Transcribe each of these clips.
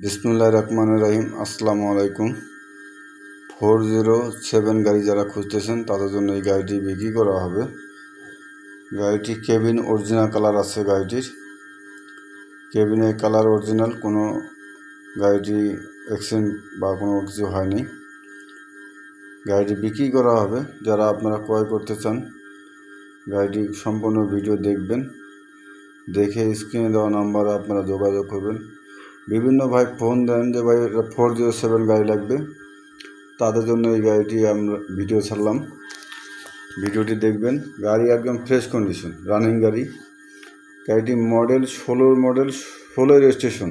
বিসমুল্লাহ রহমান রহিম। আসসালামু আলাইকুম ফোর জিরো সেভেন গাড়ি যারা খুঁজতেছেন, তাদের জন্য এই গাড়িটি বিক্রি করা হবে। গাড়িটি কেবিন অরিজিনাল কালার আছে গাড়িটির। কেবিনের কালার অরিজিনাল, কোনো গাড়িটি অ্যাক্সিডেন্ট বা কোনো কিছু হয়নি। গাড়িটি বিক্রি করা হবে। যারা আপনারা ক্রয় করতে চান, গাড়িটি সম্পূর্ণ ভিডিও দেখবেন। দেখে স্ক্রিনে দেওয়া নাম্বারে আপনারা যোগাযোগ করবেন। বিভিন্ন ভাই ফোন দেন যে, ভাই ফোর জিরো সেভেন গাড়ি লাগবে। তাদের জন্য এই গাড়িটি আমরা ভিডিও ছাড়লাম। ভিডিওটি দেখবেন। গাড়ি একদম ফ্রেশ কন্ডিশন রানিং গাড়ি। গাড়িটি মডেল ষোলোর মডেল ষোলোই রেজিস্ট্রেশন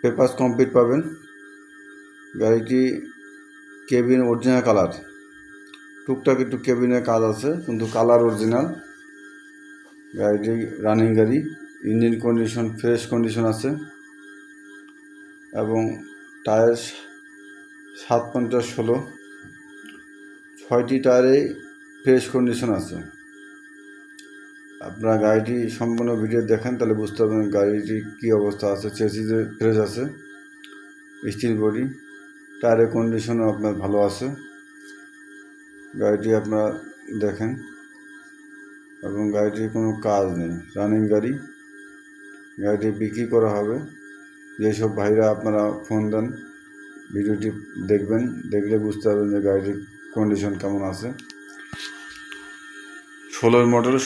পেপার্স কমপ্লিট পাবেন। গাড়িটি কেবিন অরিজিনাল কালার টুকটাক একটু কেবিনের কাজ আছে, কিন্তু কালার অরিজিনাল গাড়িটি রানিং গাড়ি। ইঞ্জিন কন্ডিশন, ফ্রেশ কন্ডিশন আছে এবং টায়ার সাত পঞ্চাশ ষোলো। ছয়টি টায়ারেই ফ্রেশ কন্ডিশন আছে। আপনারা গাড়িটি সম্পূর্ণ ভিডিও দেখেন, তাহলে বুঝতে পারবেন গাড়িটি কী অবস্থা আছে চেসিসে ফ্রেশ আছে, স্টিল বডি টায়ারের কন্ডিশনও আপনার ভালো আছে। গাড়িটি আপনারা দেখেন এবং গাড়িটির কোনো কাজ নেই, রানিং গাড়ি। গাড়িটি বিক্রি করা হবে। যেসব ভাইরা আপনারা ফোন দেন, ভিডিওটি দেখবেন, দেখলে বুঝতে পারবেন যে গাড়িটির কন্ডিশন কেমন আছে। ষোলোর মডেল